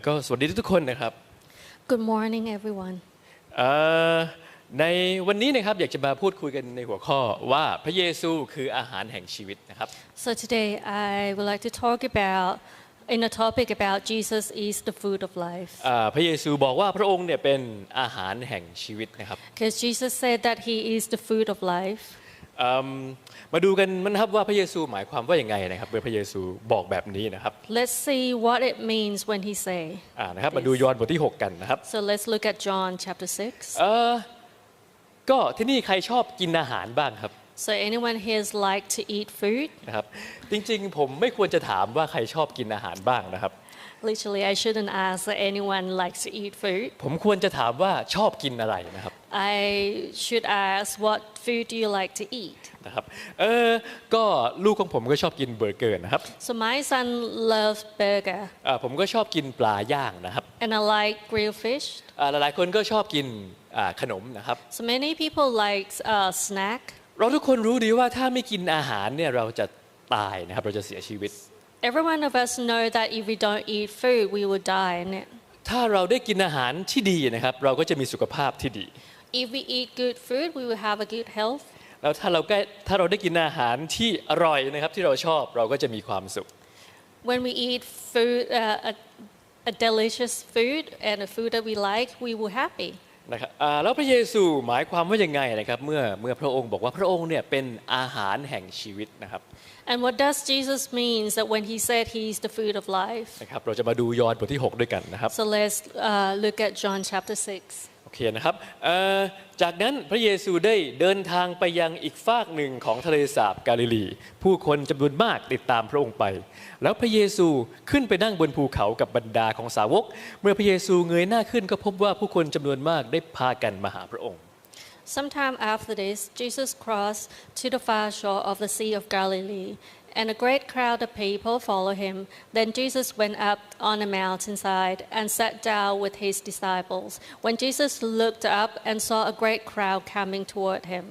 เออก็สวัสดีทุกๆคนนะครับ Good morning, everyone. เอ่อในวันนี้นะครับอยากจะมาพูดคุยกันในหัวข้อว่าพระเยซูคืออาหารแห่งชีวิตนะครับ So today I would like to talk about in a topic about Jesus is the food of life. อ่าพระเยซูบอกว่าพระองค์เนี่ยเป็นอาหารแห่งชีวิตนะครับ Because Jesus said that he is the food of life. อืมมาดูกันนะครับว่าพระเยซูหมายความว่าอย่างไงนะครับเมื่อพระเยซูบอกแบบนี้นะครับ Let's see what it means when he say. อ่านะครับมาดูยอห์นบทที่ 6 กันนะครับ So let's look at John chapter 6. เออก็ที่นี่ใครชอบกินอาหารบ้างครับ So anyone here like to eat food? นะครับจริงๆผมไม่ควรจะถามว่าใครชอบกินอาหารบ้างนะครับ Literally, I shouldn't ask that anyone likes to eat food. ผมควรจะถามว่าชอบกินอะไรนะครับ I should ask what food do you like to eat? นะครับเออก็ลูกของผมก็ชอบกินเบอร์เกอร์นะครับ So my son loves burger อ่าผมก็ชอบกินปลาย่างนะครับ and I like grilled fish. อ่าหลายๆคนก็ชอบกินอ่าขนมนะครับ So many people like uh, snack. เราทุกคนรู้ดีว่าถ้าไม่กินอาหารเนี่ยเราจะตายนะครับเราจะเสียชีวิต Every one of us know that if we don't eat food, we will die. innit? ถ้าเราได้กินอาหารที่ดีนะครับ เราก็จะมีสุขภาพที่ดี If we eat good food, we will have a good health. แล้วถ้าเราใกล้ถ้าเราได้กินอาหารที่อร่อยนะครับที่เราชอบเราก็จะมีความสุข When we eat food, uh, a, a delicious food and a food that we like, we will happy. นะครับอ่าแล้วพระเยซูหมายความว่ายังไงนะครับเมื่อเมื่อพระองค์บอกว่าพระองค์เนี่ยเป็นอาหารแห่งชีวิตนะครับ And what does Jesus mean that when he said he is the food of life? นะครับเราจะมาดูยอห์นบทที่ 6 ด้วยกันนะครับ So let's uh, look at John chapter 6. โอเคนะครับจากนั้นพระเยซูได้เดินทางไปยังอีกฟากหนึ่งของทะเลสาบกาลิลี ผู้คนจำนวนมากติดตามพระองค์ไป แล้วพระเยซูขึ้นไปนั่งบนภูเขากับบรรดาของสาวก เมื่อพระเยซูเงยหน้าขึ้นก็พบว่าผู้คนจำนวนมากได้พากันมาหาพระองค์ Sometime after this, Jesus crossed to the far shore of the Sea of Galilee, and a great crowd of people followed him. Then Jesus went up on a mountainside and sat down with his disciples. When Jesus looked up and saw a great crowd coming toward him,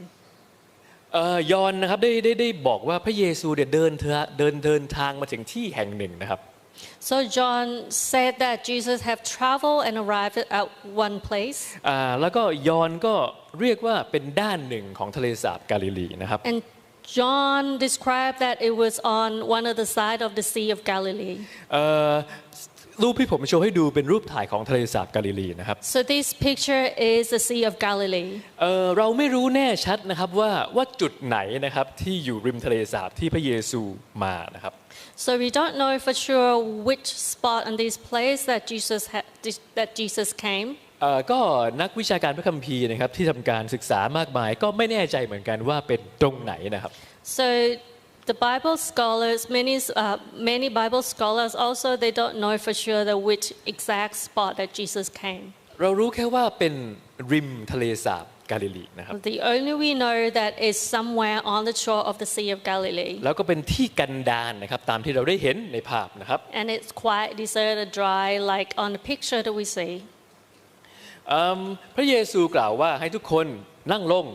เอ่อยอห์นนะครับได้ได้ได้บอกว่าพระเยซูเนี่ยเดินเถอะเดินเดินทางมาถึงที่แห่งหนึ่งนะครับ so John said that Jesus had traveled and arrived at one place, อ่าแล้วก็ยอห์นก็เรียกว่าเป็นด้านหนึ่งของทะเลสาบกาลิลีนะครับ and John described that it was on one of the side of the Sea of Galilee. เอ่อรูปที่ผมโชว์ให้ดูเป็นรูปถ่ายของทะเลสาบกาลิลีนะครับ So this picture is the Sea of Galilee. เอ่อเราไม่รู้แน่ชัดนะครับว่าว่าจุดไหนนะครับที่อยู่ริมทะเลสาบที่พระเยซูมานะครับ So we don't know for sure which spot on this place that Jesus had, that Jesus came. เอ่อก็นักวิชาการพระคัมภีร์นะครับที่ทำการศึกษามากมายก็ไม่แน่ใจเหมือนกันว่าเป็นตรงไหนนะครับ So the Bible scholars, many uh, many Bible scholars also they don't know for sure the which exact spot that Jesus came. เรารู้แค่ว่าเป็นริมทะเลสาบกาลิลีนะครับ The only we know that is somewhere on the shore of the Sea of Galilee, แล้วก็เป็นที่กันดารนะครับตามที่เราได้เห็นในภาพนะครับ and it's quite deserted, dry, like on the picture that we see. พระเยซูกล่าวว่าให้ทุกคนนั่งลง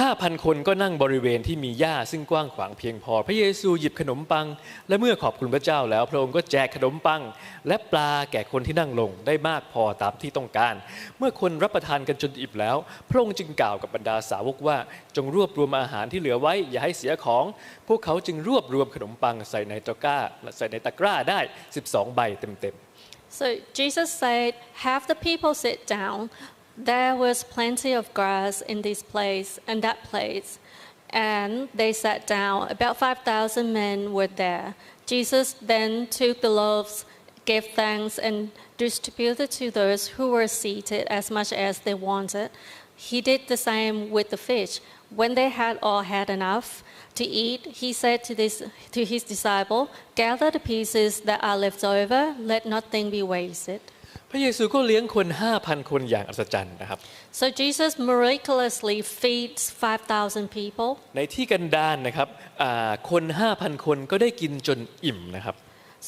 5,000คนก็นั่งบริเวณที่มีหญ้าซึ่งกว้างขวางเพียงพอ พระเยซูหยิบขนมปัง และเมื่อขอบคุณพระเจ้าแล้ว พระองค์ก็แจกขนมปัง และปลาแก่คนที่นั่งลงได้มากพอตามที่ต้องการ เมื่อคนรับประทานกันจนอิ่มแล้ว พระองค์จึงกล่าวกับบรรดาสาวกว่า จงรวบรวมอาหารที่เหลือไว้ อย่าให้เสียของ พวกเขาจึงรวบรวมขนมปังใส่ในตะกร้าใส่ในตะกร้าได้ 12 ใบเต็มๆ So Jesus said, Have the people sit down. There was plenty of grass in this place and that place. And they sat down. About 5,000 men were there. Jesus then took the loaves, gave thanks, and distributed to those who were seated as much as they wanted. He did the same with the fish. When they had all had enough to eat, he said to, this, to his disciple, Gather the pieces that are left over, let nothing be wasted. พระเยซูก็เลี้ยงคน 5,000 คนอย่างอัศจรรย์นะครับ So Jesus miraculously feeds 5,000 people. ในที่กันดารนะครับอ่าคน 5,000 คนก็ได้กินจนอิ่มนะครับ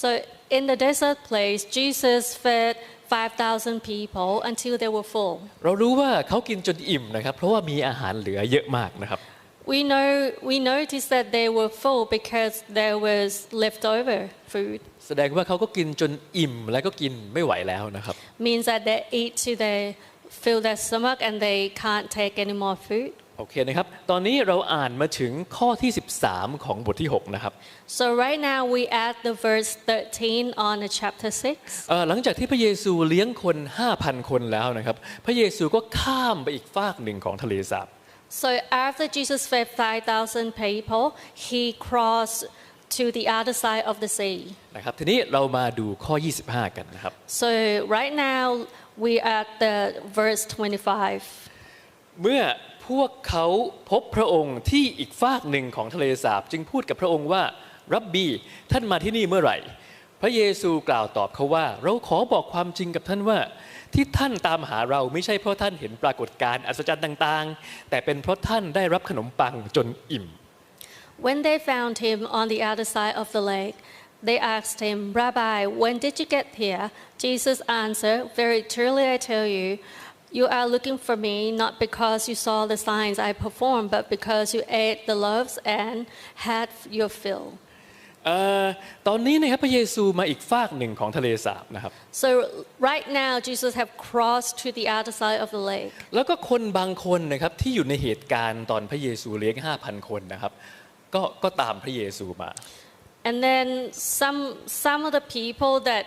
So in the desert place, Jesus fed 5,000 people until they were full. เรารู้ว่าเขากินจนอิ่มนะครับ เพราะว่ามีอาหารเหลือเยอะมากนะครับ we know we noticed that they were full because there was leftover food. แสดงว่าเขาก็กินจนอิ่มและก็กินไม่ไหวแล้วนะครับ Means that they eat till they fill their stomach and they can't take any more food. โอเคนะครับ ตอนนี้เราอ่านมาถึงข้อที่ 13 ของบทที่ 6 นะครับ So right now we at the verse 13 on the chapter 6. เอ่อหลังจากที่พระเยซูเลี้ยงคน 5,000 คนแล้วนะครับ พระเยซูก็ข้ามไปอีกฟากหนึ่งของทะเลสาบ So after Jesus fed 5,000 people, he crossed to the other side of the sea. นะครับทีนี้เรามาดูข้อ 25 กันนะครับ So right now we at the verse 25. เมื่อ พวกเขาพบพระองค์ที่อีกฟากหนึ่งของทะเลสาบ จึงพูดกับพระองค์ว่ารับบีท่านมาที่นี่เมื่อไหร่ พระเยซูกล่าวตอบเขาว่า เราขอบอกความจริงกับท่านว่า ที่ท่านตามหาเราไม่ใช่เพราะท่านเห็นปรากฏการณ์อัศจรรย์ต่างๆ แต่เป็นเพราะท่านได้รับขนมปังจนอิ่ม When they found him on the other side of the lake, they asked him, Rabbi, when did you get here? Jesus answered, Very truly I tell you, you are looking for me not because you saw the signs I performed, but because you ate the loaves and had your fill. เอ่อตอนนี้นะครับพระเยซูมาอีกฟากหนึ่งของทะเลสาบนะครับ So right now, Jesus have crossed to the other side of the lake. แล้วก็คนบางคนนะครับที่อยู่ในเหตุการณ์ตอนพระเยซูเลี้ยง 5,000 คนนะครับ ก็ก็ตามพระเยซูมา And then some, some of the people that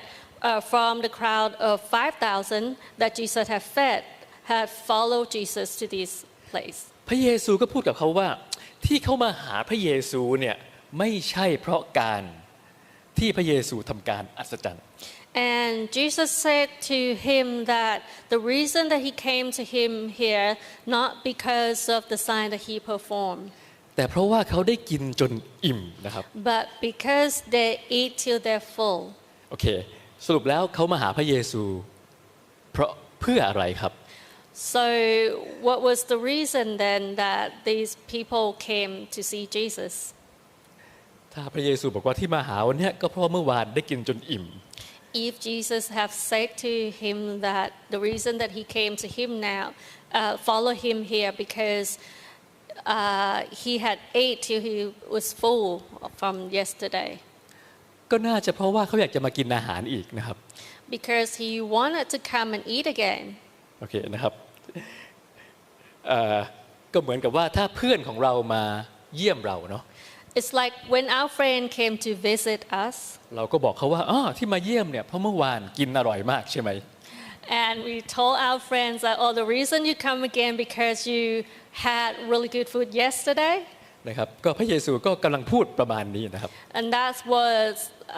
uh, from the crowd of 5,000 that Jesus had fed had followed Jesus to this place. พระเยซูก็พูดกับเขาว่า ที่เขามาหาพระเยซูเนี่ยไม่ใช่เพราะการที่พระเยซูทำการอัศจรรย์ And Jesus said to him that the reason that he came to him here, not because of the sign that he performed, แต่เพราะว่าเขาได้กินจนอิ่มนะครับ but because they eat till they're full. โอเค สรุปแล้วเขามาหาพระเยซู เพราะเพื่ออะไรครับ So, what was the reason then that these people came to see Jesus? ถ้าพระเยซูบอกว่าที่มาหาวันเนี้ยก็เพราะว่าเมื่อวานได้กินจนอิ่ม If Jesus have said to him that the reason that he came to him now, uh, follow him here because uh, he had ate till he was full from yesterday, ก็น่าจะเพราะว่าเขาอยากจะมากินอาหารอีกนะครับ because he wanted to come and eat again. โอเคนะครับเอ่อ ก็เหมือนกับว่าถ้าเพื่อนของเรามาเยี่ยมเราเนาะ It's like when our friend came to visit us, เราก็บอกเขาว่าอ๋อที่มาเยี่ยมเนี่ยเพราะเมื่อวานกินอร่อยมากใช่ไหม and we told our friends that, oh, the reason you come again because you had really good food yesterday. นะครับก็พระเยซูก็กำลังพูดประมาณนี้นะครับ And that was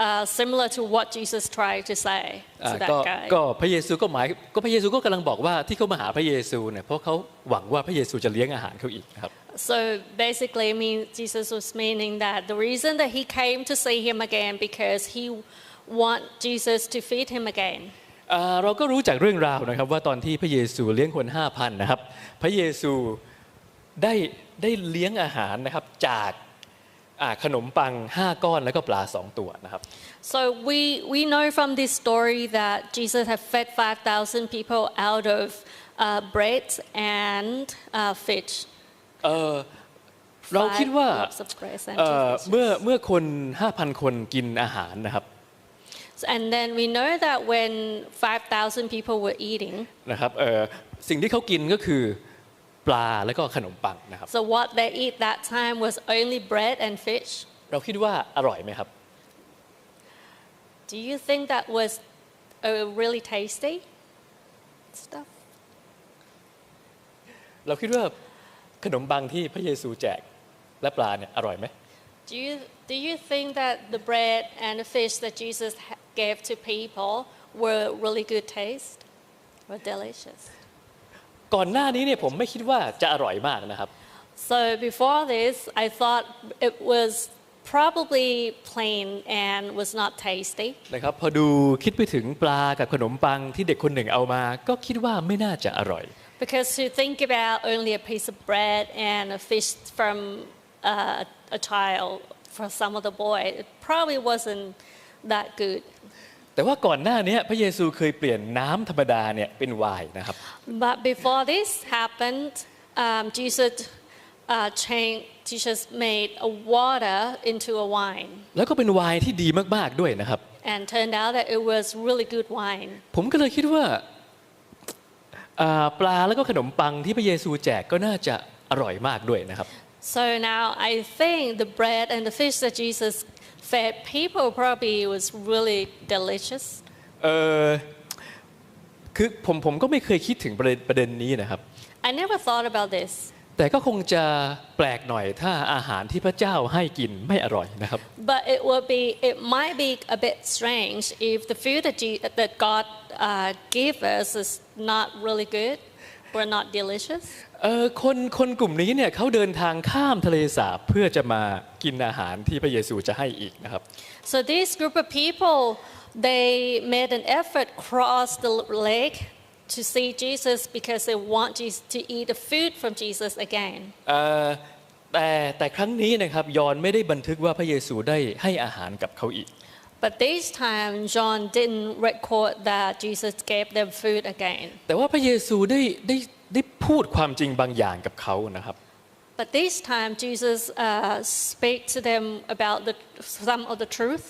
uh, similar to what Jesus tried to say อ่า to ก็ that guy. ก็พระเยซูก็หมายก็พระเยซูก็กำลังบอกว่าที่เขามาหาพระเยซูเนี่ยเพราะเขาหวังว่าพระเยซูจะเลี้ยงอาหารเขาอีกนะครับ So basically, I mean, Jesus was meaning that the reason that he came to see him again because he want Jesus to feed him again. อ่าเราก็รู้จากเรื่องราวนะครับว่าตอนที่พระเยซูเลี้ยงคนห้าพันนะครับพระเยซู ได้ได้เลี้ยงอาหารนะครับจากอ่าขนมปัง5ก้อนแล้วก็ปลา2ตัวนะครับ So we, we know from this story that Jesus had fed 5,000 people out of uh, bread and uh, fish. เอ่อเราคิด Five ว่า loaves of bread and เอ่ two อ fishes. เมื่อเมื่อคน 5,000 คนกินอาหารนะครับ And then we know that when 5,000 people were eating, นะครับเอ่อสิ่งที่เขากินก็คือป ลาแล้วก็ขนมปังนะครับ so what they eat that time was only bread and fish. เราคิดว่าอร่อยไหมครับ Do you think that was uh, really tasty stuff? เราคิดว่าขนมปังที่พระเยซูแจกและปลาเนี่ยอร่อยไหม Do you, do you think that the bread and the fish that Jesus ha- gave to people were really good taste? Were delicious? ก่อนหน้านี้เนี่ยผมไม่คิดว่าจะอร่อยมากนะครับ So before this, I thought it was probably plain and was not tasty. นะครับพอดูคิดไปถึงปลากับขนมปังที่เด็กคนหนึ่งเอามา ก็คิดว่าไม่น่าจะอร่อย Because to think about only a piece of bread and a fish from uh, a child for some of the boy, it probably wasn't that good. แต่ว่าก่อนหน้านี้พระเยซูเคยเปลี่ยนน้ำธรรมดาเนี่ยเป็นไวน์นะครับ But before this happened, um, Jesus uh, changed, Jesus made a water into a wine แล้วก็เป็นไวน์ที่ดีมากๆด้วยนะครับ and turned out that it was really good wine. ผมก็เลยคิดว่าอ่าปลาแล้วก็ขนมปังที่พระเยซูแจกก็น่าจะอร่อยมากด้วยนะครับ So now I think the bread and the fish that Jesus fed people probably was really delicious. เออคือผมผมก็ไม่เคยคิดถึงประเด็นประเด็นนี้นะครับ I never thought about this. แต่ก็คงจะแปลกหน่อยถ้าอาหารที่พระเจ้าให้กินไม่อร่อยนะครับ But it will be, it might be a bit strange if the food that, Je- that God uh, gave us is not really good Or not delicious. เออคนคนกลุ่มนี้เนี่ยเขาเดินทางข้ามทะเลสาบเพื่อจะมากินอาหารที่พระเยซูจะให้อีกนะครับ So this group of people, they made an effort cross the lake to see Jesus because they want Jesus to eat the food from Jesus again. เอ่อแต่แต่ครั้งนี้นะครับยอห์นไม่ได้บันทึกว่าพระเยซูได้ให้อาหารกับเขาอีก But this time, John didn't record that Jesus gave them food again. แต่ว่าพระเยซูได้ได้ได้พูดความจริงบางอย่างกับเขานะครับ But this time, Jesus uh, spoke to them about the, some of the truth.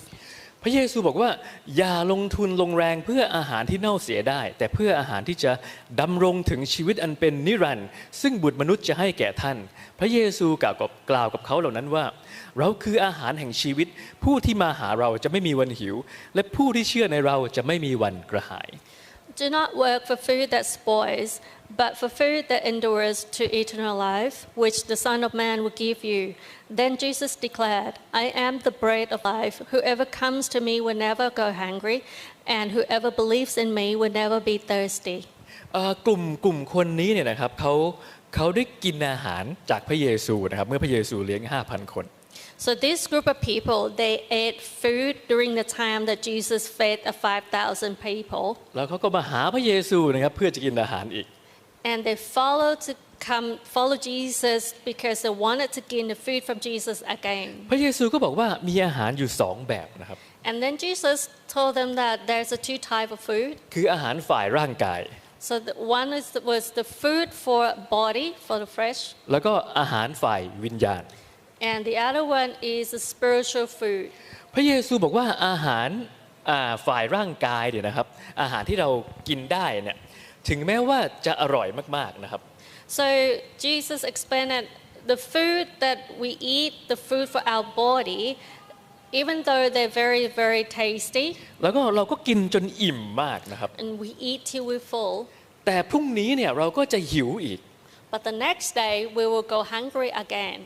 พระเยซูบอกว่าอย่าลงทุนลงแรงเพื่ออาหารที่เน่าเสียได้ แต่เพื่ออาหารที่จะดำรงถึงชีวิตอันเป็นนิรันดร์ซึ่งบุตรมนุษย์จะให้แก่ท่าน พระเยซูกล่าวกับกล่าวกับเขาเหล่านั้นว่า เราคืออาหารแห่งชีวิต ผู้ที่มาหาเราจะไม่มีวันหิว และผู้ที่เชื่อในเราจะไม่มีวันกระหาย Do not work for food that spoils, but for food that endures to eternal life, which the Son of Man will give you. Then Jesus declared, I am the bread of life. Whoever comes to me will never go hungry, and whoever believes in me will never be thirsty. เอ่อกลุ่มกลุ่มคนนี้เนี่ยนะครับเขาเขาได้กินอาหารจากพระเยซูนะครับเมื่อพระเยซูเลี้ยง 5,000 คน So this group of people, they ate food during the time that Jesus fed the 5,000 people, แล้วเขาก็มาหาพระเยซูนะครับเพื่อจะกินอาหารอีก and they followed to come follow Jesus because they wanted to gain the food from Jesus again. พระเยซูก็บอกว่ามีอาหารอยู่สองแบบนะครับ And then Jesus told them that there's a two type of food. คืออาหารฝ่ายร่างกาย So the one is was the food for body for the flesh, แล้วก็อาหารฝ่ายวิญญาณ and the other one is the spiritual food. พระเยซูบอกว่าอาหารอ่าฝ่ายร่างกายเนี่ยนะครับ อาหารที่เรากินได้เนี่ย ถึงแม้ว่าจะอร่อยมากๆนะครับ So Jesus explained that the food that we eat, the food for our body, even though they're very very tasty, แล้วก็เราก็กินจนอิ่มมากนะครับ and we eat till we're full. แต่พรุ่งนี้เนี่ยเราก็จะหิวอีก But the next day we will go hungry again.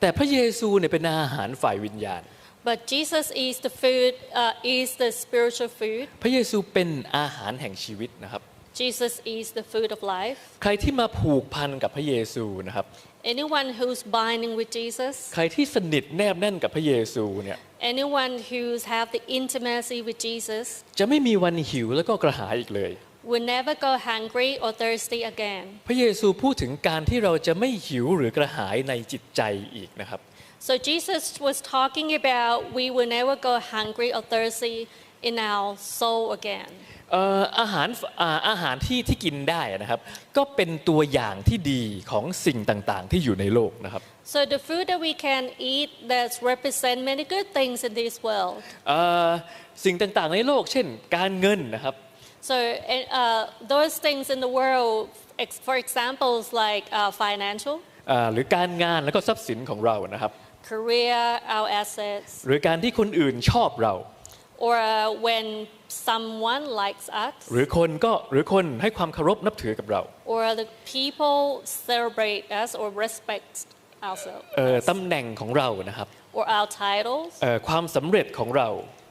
แต่พระเยซูเนี่ยเป็นอาหารฝ่ายวิญญาณ But Jesus is the food, uh, is the spiritual food. พระเยซูเป็นอาหารแห่งชีวิตนะครับ Jesus is the food of life. ใครที่มาผูกพันกับพระเยซูนะครับ Anyone who's binding with Jesus, ใครที่สนิทแนบแน่นกับพระเยซูเนี่ย anyone who's have the intimacy with Jesus, จะไม่มีวันหิวแล้วก็กระหายอีกเลย will never go hungry or thirsty again. พระเยซูพูดถึงการที่เราจะไม่หิวหรือกระหายในจิตใจอีกนะครับ So Jesus was talking about we will never go hungry or thirsty in our soul again. เอ่ออาหารอ่าอาหารที่ที่กินได้นะครับ ก็เป็นตัวอย่างที่ดีของสิ่งต่างๆ ที่อยู่ในโลกนะครับ So the food that we can eat that represent many good things in this world. เอ่อสิ่งต่างๆ ในโลก เช่น การเงินนะครับ So uh, those things in the world, ex- for examples like uh, financial, อ่าหรือการงานแล้วก็ทรัพย์สินของเรานะครับ career, our assets, หรือการที่คนอื่นชอบเรา or uh, when someone likes us, หรือคนก็หรือคนให้ความเคารพนับถือกับเรา or the people celebrate us or respect เอ่อ ourselves, ตำแหน่งของเรานะครับ or our titles, เอ่อความสำเร็จของเรา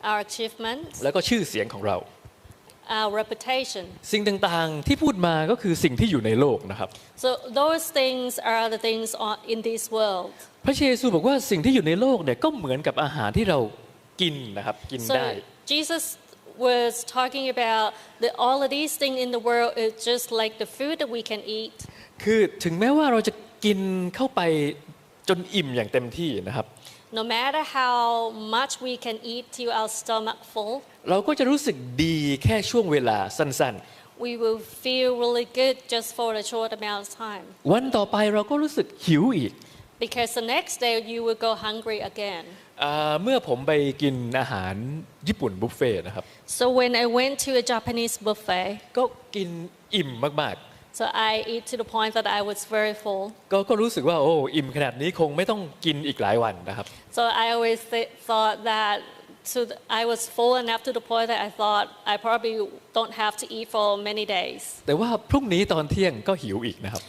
our achievements, แล้วก็ชื่อเสียงของเรา our reputation. สิ่งต่างๆที่พูดมาก็คือสิ่งที่อยู่ในโลกนะครับ So those things are the things on, in this world. พระเยซูบอกว่าสิ่งที่อยู่ในโลกเนี่ยก็เหมือนกับอาหารที่เรา กินนะครับกินได้ So Jesus was talking about that all of these things in the world is just like the food that we can eat. คือถึงแม้ว่าเราจะกินเข้าไปจนอิ่มอย่างเต็มที่นะครับ No matter how much we can eat till our stomach full, เราก็จะรู้สึกดีแค่ช่วงเวลาสั้น we will feel really good just for a short amount of time. ๆวันต่อไปเราก็รู้สึกหิวอีก because the next day you will go hungry again. อ่าเมื่อผมไปกินอาหารญี่ปุ่นบุฟเฟ่ต์นะครับ So when I went to a Japanese buffet, ก็กินอิ่มมาก so I eat to the point that I was very full. ๆก็ก็รู้สึกว่าโอ้อิ่มขนาดนี้คงไม่ต้องกินอีกหลายวันนะครับ So I always th- thought that so th- I was full enough to the point that I thought I probably don't have to eat for many days. แต่ว่าพรุ่งนี้ตอนเที่ยงก็หิวอีกนะครับ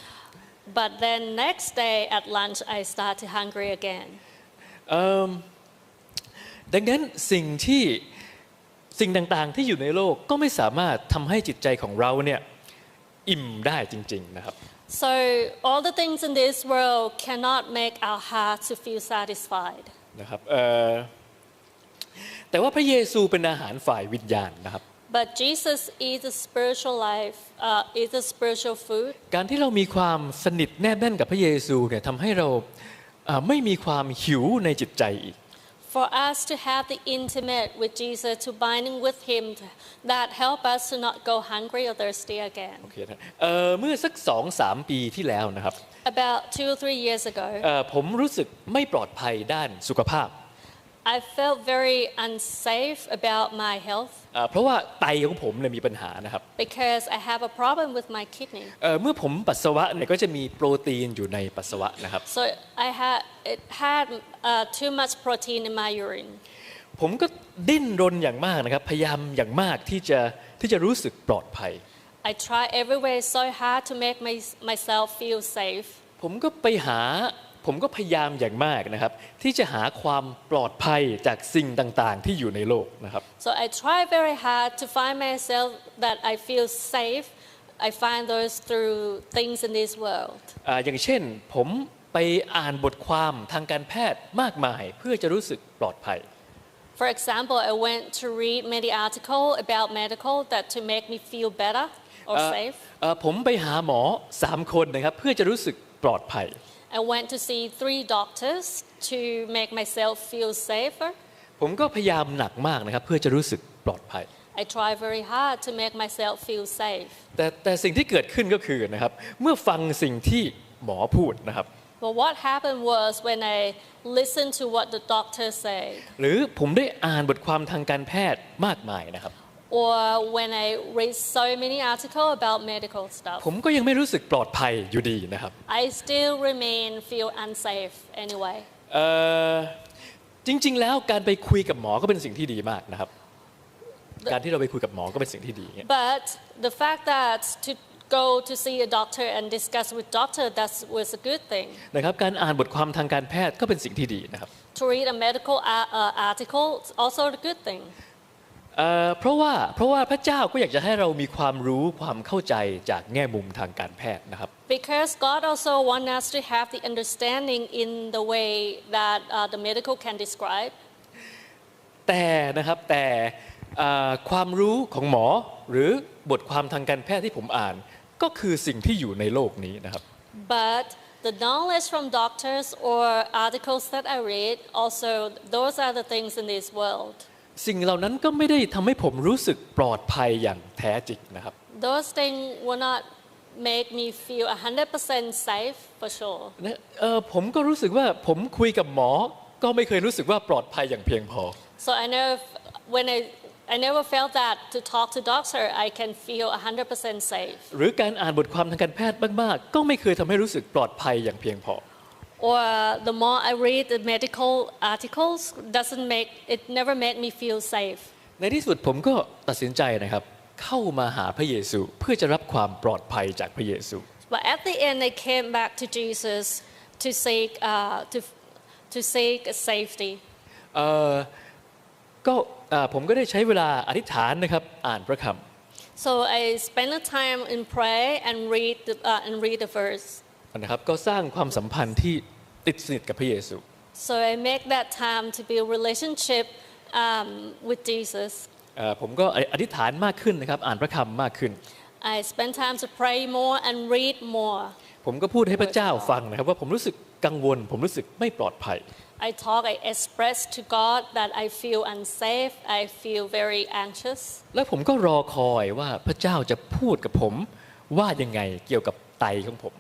But then next day at lunch I started hungry again. เอิ่มดังนั้นสิ่งที่สิ่งต่างๆ ที่อยู่ในโลกก็ไม่สามารถทำให้จิตใจของเราเนี่ยอิ่มได้จริงๆนะครับ So all the things in this world cannot make our hearts to feel satisfied. นะครับเอ่อแต่ว่าพระเยซูเป็นอาหารฝ่ายวิญญาณนะครับ But Jesus is the spiritual life, uh, is the spiritual food. การที่เรามีความสนิทแนบแน่นกับพระเยซูเนี่ยทำให้เราเอ่อไม่มีความหิวในจิตใจอีก For us to have the intimate with Jesus, to binding with Him, that help us to not go hungry or thirsty again. โอเคนะเอ่อเมื่อสักสองสามปีที่แล้วนะครับ About two or three years ago, เอ่อผมรู้สึกไม่ปลอดภัยด้านสุขภาพ I felt very unsafe about my health เอ่อเพราะว่าไตของผมเนี่ยมีปัญหานะครับ because I have a problem with my kidney. เอ่อเมื่อผมปัสสาวะเนี่ยก็จะมีโปรตีนอยู่ในปัสสาวะนะครับ So I had it had uh, too much protein in my urine. ผมก็ดิ้นรนอย่างมากนะครับ พยายามอย่างมากที่จะที่จะรู้สึกปลอดภัย I try every way so hard to make my, myself feel safe. ผมก็ไปหา ผมก็พยายามอย่างมากนะครับที่จะหาความปลอดภัยจากสิ่งต่างๆ ที่อยู่ในโลกนะครับ So I try very hard to find myself that I feel safe. I find those through things in this world. อาอย่างเช่นผมไปอ่านบทความทางการแพทย์มากมายเพื่อจะรู้สึกปลอดภัย For example, I went to read many articles about medical that to make me feel better or เอ่อ safe. เอ่อผมไปหาหมอสามคนนะครับเพื่อจะรู้สึกปลอดภัย I went to see three doctors to make myself feel safer. ผมก็พยายามหนักมากนะครับเพื่อจะรู้สึกปลอดภัย I try very hard to make myself feel safe. แต่แต่สิ่งที่เกิดขึ้นก็คือนะครับเมื่อฟังสิ่งที่หมอพูดนะครับ But what happened was when I listened to what the doctor said, หรือผมได้อ่านบทความทางการแพทย์มากมายนะครับ or when I read so many articles about medical stuff, ผมก็ยังไม่รู้สึกปลอดภัยอยู่ดีนะครับ I still remain feel unsafe anyway. เอ่อจริง ๆ แล้วการไปคุยกับหมอก็เป็นสิ่งที่ดีมากนะครับ การที่เราไปคุยกับหมอก็เป็นสิ่งที่ดี But the fact that to go to see a doctor and discuss with doctor that was a good thing. นะครับการอ่านบทความทางการแพทย์ก็เป็นสิ่งที่ดีนะครับ To read a medical a- uh, article is also a good thing. เอ่อเพราะว่าเพราะว่าพระเจ้าก็อยากจะให้เรามีความรู้ความเข้าใจจากแง่มุมทางการแพทย์นะครับ Because God also wants us to have the understanding in the way that uh, the medical can describe. แต่นะครับแต่เอ่อความรู้ของหมอหรือบทความทางการแพทย์ที่ผมอ่าน ก็คือสิ่งที่อยู่ในโลกนี้นะครับ But the knowledge from doctors or articles that I read, also, those are the things in this world. สิ่งเหล่านั้นก็ไม่ได้ทำให้ผมรู้สึกปลอดภัยอย่างแท้จริงนะครับ Those things will not make me feel 100% safe for sure. นะเอ่อผมก็รู้สึกว่าผมคุยกับหมอ ก็ไม่เคยรู้สึกว่าปลอดภัยอย่างเพียงพอ So I know if, when I, I never felt that to talk to doctor, I can feel 100% safe. หรือการอ่านบทความทางการแพทย์มากๆ ก็ไม่เคยทำให้รู้สึกปลอดภัยอย่างเพียงพอ Or the more I read the medical articles, doesn't make it never made me feel safe. ในที่สุดผมก็ตัดสินใจนะครับ เข้ามาหาพระเยซูเพื่อจะรับความปลอดภัยจากพระเยซู But at the end, I came back to Jesus to seek uh, to to seek safety. เอ่อก็เอ่อผมก็ได้ใช้เวลาอธิษฐานนะครับอ่านพระค So I spent the time in pray and read the, uh, and read the verse. ำนะครับก็สร้างความสัมพันธ์ที่ติดสนิทกับพระเยซู So I make that time to build relationship um, with Jesus. เอ่อผมก็อธิษฐานมากขึ้นนะครับอ่านพระคำมากขึ้น I spend time to pray more and read more. ผมก็พูดให้พระเจ้าฟังนะครับว่าผมรู้สึกกังวล ผมรู้สึกไม่ปลอดภัย I talk, I express to God that I feel unsafe, I feel very anxious. แล้วผมก็รอคอยว่าพระเจ้าจะพูดกับผมว่ายังไงเกี่ยวกับไตของผม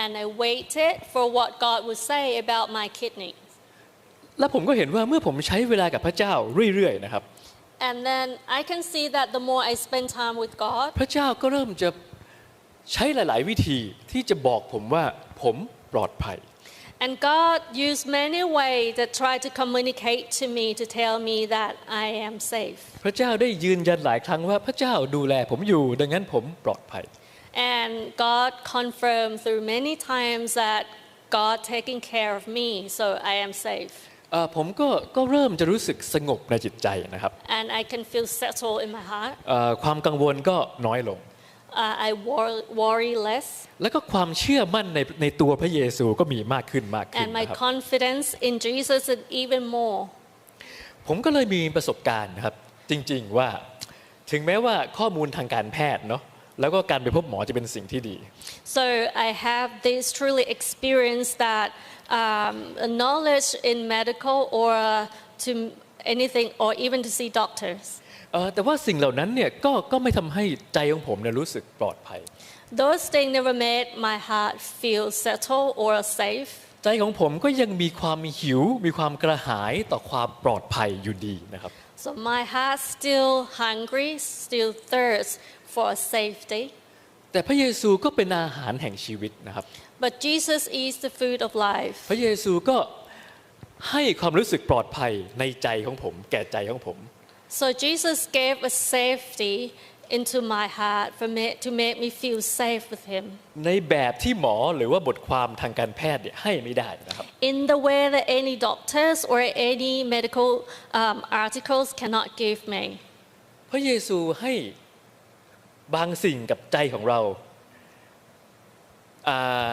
and I waited for what God would say about my kidney. และผมก็เห็นว่าเมื่อผมใช้เวลากับพระเจ้าเรื่อยๆนะครับ And then I can see that the more I spend time with God, พระเจ้าก็เริ่มจะใช้หลาย ๆ วิธีที่จะบอกผมว่าผมปลอดภัย and God used many ways that try to communicate to me to tell me that I am safe. พระเจ้าได้ยืนยันหลายครั้งว่าพระเจ้าดูแลผมอยู่ดังนั้นผมปลอดภัย And God confirmed through many times that God taking care of me, so I am safe. เอ่อผมก็ก็เริ่มจะรู้สึกสงบในจิตใจนะครับ And I can feel settled in my heart. เอ่อความกังวลก็น้อยลง Uh, I wor- worry less. แล้วก็ความเชื่อมั่นในในตัวพระเยซูก็มีมากขึ้นมากขึ้น And my นะครับ confidence in Jesus is even more. ผมก็เลยมีประสบการณ์นะครับจริงๆว่า ถึงแม้ว่าข้อมูลทางการแพทย์เนาะ แล้วก็การไปพบหมอจะเป็นสิ่งที่ดี So I have this truly experience that um, knowledge in medical or to anything or even to see doctors. เอ่อแต่ว่าสิ่งเหล่านั้นเนี่ยก็ก็ไม่ทำให้ใจของผมเนี่ยรู้สึกปลอดภัย Those things never made my heart feel settled or safe. ใจของผมก็ยังมีความหิว มีความกระหายต่อความปลอดภัยอยู่ดีนะครับ So my heart still hungry, still thirst for safety. แต่พระเยซูก็เป็นอาหารแห่งชีวิตนะครับ But Jesus is the food of life. พระเยซูก็ให้ความรู้สึกปลอดภัยในใจของผม แก่ใจของผม So Jesus gave a safety into my heart for me, to make me feel safe with Him ในแบบที่หมอหรือว่าบทความทางการแพทย์เนี่ยให้ไม่ได้นะครับ in the way that any doctors or any medical um, articles cannot give me. พระเยซูให้ บางสิ่งกับใจของเราอ่า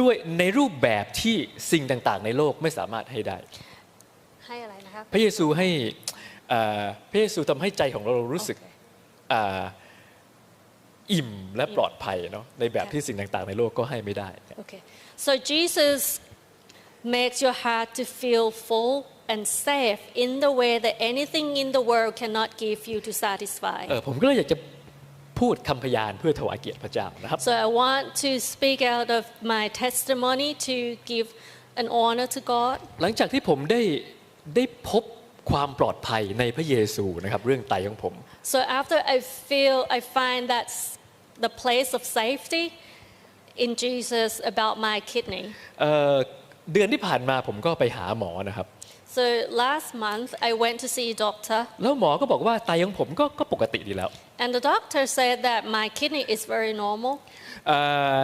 ด้วยในรูปแบบที่สิ่งต่างๆ ในโลกไม่สามารถให้ได้พระเยซูให้อ่าพระเยซูทำให้ใจของเรารู้สึกอ่าอิ่มและปลอดภัยเนาะในแบบที่สิ่งต่างๆ ในโลกก็ให้ไม่ได้ Okay. So Jesus makes your heart to feel full and safe in the way that anything in the world cannot give you to satisfy. เออผมก็เลยอยากจะพูดคำพยานเพื่อถวายเกียรติพระเจ้านะครับ So I want to speak out of my testimony to give an honor to God. หลังจากที่ผมได้ได้พบความปลอดภัยในพระเยซูนะครับเรื่องไตของผม So after I feel, I find that s- the place of safety in Jesus about my kidney. เอ่อเดือนที่ผ่านมาผมก็ไปหาหมอนะครับ So last month I went to see a doctor, แล้วหมอก็บอกว่าไตของผมก็ก็ปกติดีแล้ว and the doctor said that my kidney is very normal. เอ่อ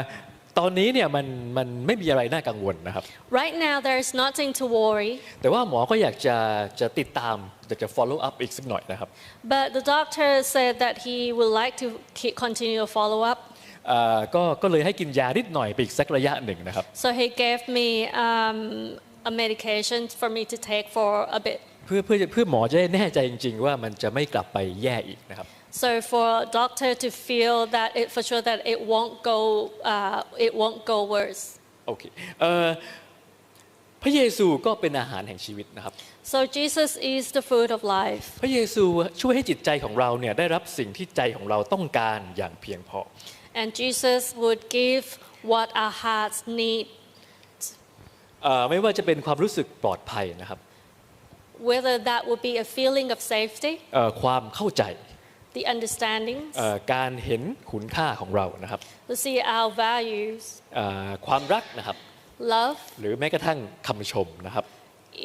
ตอนนี้เนี่ยมันมันไม่มีอะไรน่ากังวลนะครับ Right now there is nothing to worry, แต่ว่าหมอก็อยากจะจะติดตามอยากจะ follow up อีกสักหน่อยนะครับ but the doctor said that he would like to keep, continue a follow up. เอ่อก็ก็เลยให้กินยานิดหน่อยไปอีกสักระยะหนึ่งนะครับ So he gave me um, a medication for me to take for a bit. เพื่อเพื่อเพื่อหมอจะได้แน่ใจจริง ๆ ว่ามันจะไม่กลับไปแย่อีกนะครับ So for a doctor to feel that it, for sure that it won't go, uh, it won't go worse. โอเคเอ่อพระเยซูก็เป็นอาหารแห่งชีวิตนะครับ So Jesus is the food of life. พระเยซูช่วยให้จิตใจของเราเนี่ยได้รับสิ่งที่ใจของเราต้องการอย่างเพียงพอ And Jesus would give what our hearts need, เอ่อ ไม่ว่าจะเป็นความรู้สึกปลอดภัยนะครับ whether that would be a feeling of safety, เอ่อความเข้าใจ the understanding, เอ่อการเห็นคุณค่าของเรานะครับ to see our values, เอ่อความรักนะครับ love, หรือแม้กระทั่งคำชมนะครับ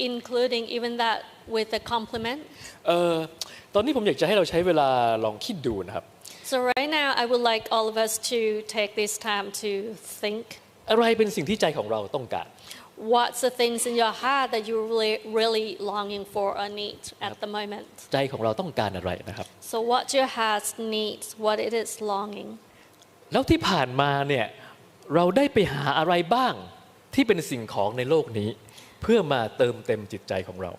including even that with a compliment. เอ่อตอนนี้ผมอยากจะให้เราใช้เวลาลองคิดดูนะครับ So right now, I would like all of us to take this time to think. อะไรเป็นสิ่งที่ใจของเราต้องการ What's the things in your heart that you're really, really longing for or need at the moment? ใจของเราต้องการอะไรนะครับ So what your heart needs, what it is longing. แล้วที่ผ่านมาเนี่ยเราได้ไปหาอะไรบ้างที่เป็นสิ่งของในโลกนี้ เพื่อมาเติมเต็มจิตใจของเรา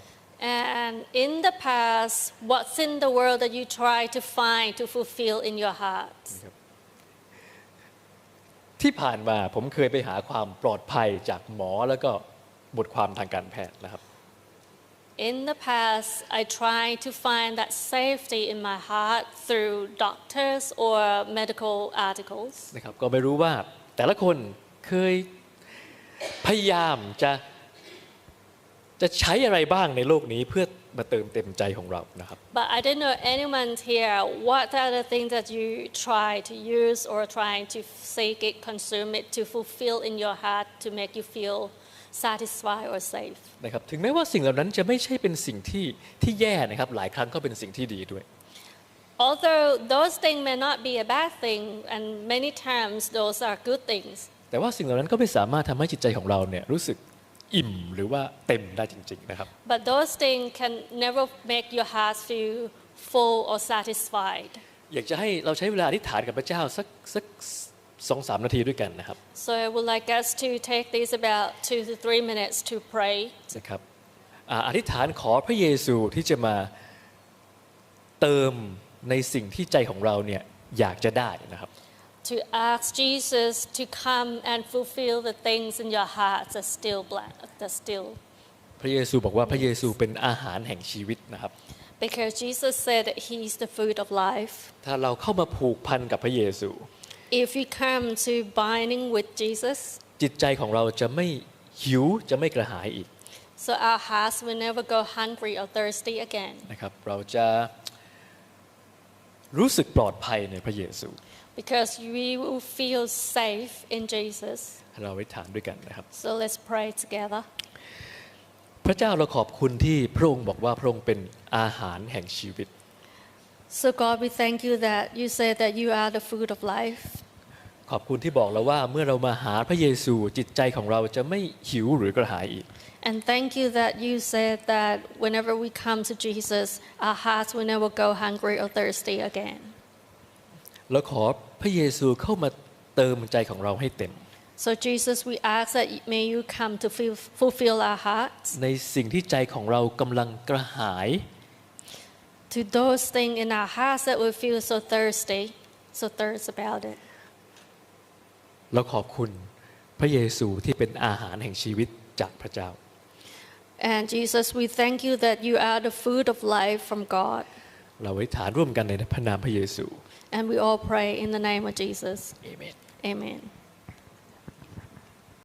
And in the past, what's in the world that you try to find to fulfill in your heart? ที่ผ่านมาผมเคยไปหาความปลอดภัยจากหมอแล้วก็บทความทางการแพทย์นะครับ In the past, I tried to find that safety in my heart through doctors or medical articles. นะครับก็ไม่รู้ว่าแต่ละคนเคยพยายามจะจะใช้อะไรบ้างในโลกนี้เพื่อ มาเติมเต็มใจของเรานะครับ But I don't know anyone here, what are the things that you try to use or trying to seek it, consume it, to fulfill in your heart to make you feel satisfied or safe? นะครับถึงแม้ว่าสิ่งเหล่านั้นจะไม่ใช่เป็นสิ่งที่ที่แย่นะครับหลายครั้งก็เป็นสิ่งที่ดีด้วย Although those things may not be a bad thing, and many times those are good things, แต่ว่าสิ่งเหล่านั้นก็ไม่สามารถทำให้จิตใจของเราเนี่ยรู้สึก อิ่มหรือว่าเต็มได้จริงๆนะครับ but those things can never make your heart feel full or satisfied. อยากจะให้เราใช้เวลาอธิษฐานกับพระเจ้าสักสักสองสามนาทีด้วยกันนะครับ So I would like us to take these about two to three minutes to pray นะครับอ่าอธิษฐานขอพระเยซูที่จะมาเติมในสิ่งที่ใจของเราเนี่ยอยากจะได้นะครับ to ask Jesus to come and fulfill the things in your heart that still black, that still พระเยซูบอกว่าพระเยซูเป็นอาหารแห่งชีวิตนะครับ because Jesus said that He's the food of life. ถ้าเราเข้ามาผูกพันกับพระเยซู If we come to binding with Jesus, จิตใจของเราจะไม่หิวจะไม่กระหายอีก so our hearts will never go hungry or thirsty again. นะครับ เราจะรู้สึกปลอดภัยในพระเยซู Because we will feel safe in Jesus. เราไว้ฐานด้วยกันนะครับ So let's pray together. พระเจ้าเราขอบคุณที่พระองค์บอกว่าพระองค์เป็นอาหารแห่งชีวิต So God, we thank you that you said that you are the food of life. ขอบคุณที่บอกเราว่าเมื่อเรามาหาพระเยซูจิตใจของเราจะไม่หิวหรือกระหายอีก And thank you that you said that whenever we come to Jesus, our hearts will never go hungry or thirsty again. เราขอพระเยซูเข้ามาเติมใจของเราให้เต็ม So, Jesus, we ask that may you come to fill- fulfill our hearts ในสิ่งที่ใจของเรากำลังกระหาย to those things in our hearts that we feel so thirsty, so thirst about it. เราขอบคุณพระเยซูที่เป็นอาหารแห่งชีวิตจากพระเจ้า And Jesus, we thank you that you are the food of life from God. เราไว้ฐานร่วมกันในพระนามพระเยซู And we all pray in the name of Jesus. Amen. Amen.